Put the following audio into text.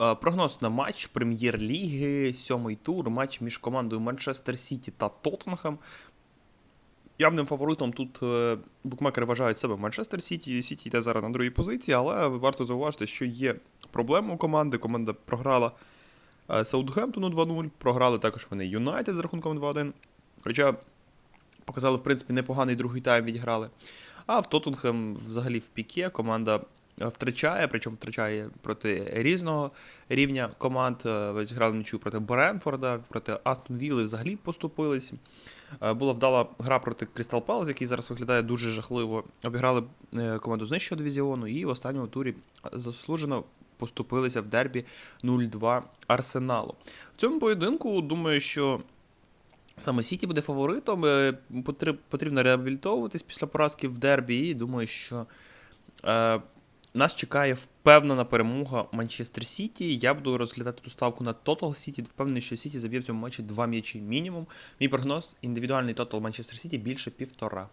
Е, Прогноз на матч прем'єр-ліги, сьомий тур, матч між командою Манчестер Сіті та Тоттенхем. Явним фаворитом тут е, букмекери вважають себе Манчестер Сіті. Сіті йде зараз на другій позиції, але варто зауважити, що є проблема у команди. Команда програла е, Саутгемптону 2-0, програли також вони Юнайтед з рахунком 2-1. Хоча показали, в принципі, непоганий другий тайм відіграли. А в Тоттенхем взагалі в піке команда втрачає, причому втрачає проти різного рівня команд. Е, Ось грали нічу проти Бренфорда, проти Астон Вілли взагалі поступились. Е, Була вдала гра проти Крістал Палас, який зараз виглядає дуже жахливо. Обіграли е, команду з нижчого дивізіону і в останньому турі заслужено поступилися в дербі 0-2 Арсеналу. В цьому поєдинку думаю, що саме Сіті буде фаворитом. Потрібно реабілітовуватись після поразки в дербі. І думаю, що нас чекає впевнена перемога Манчестер Сіті. Я буду розглядати ту ставку на Тотал Сіті. Впевнений, що Сіті заб'є в цьому матчі два м'ячі мінімум. Мій прогноз індивідуальний тотал Манчестер Сіті більше півтора.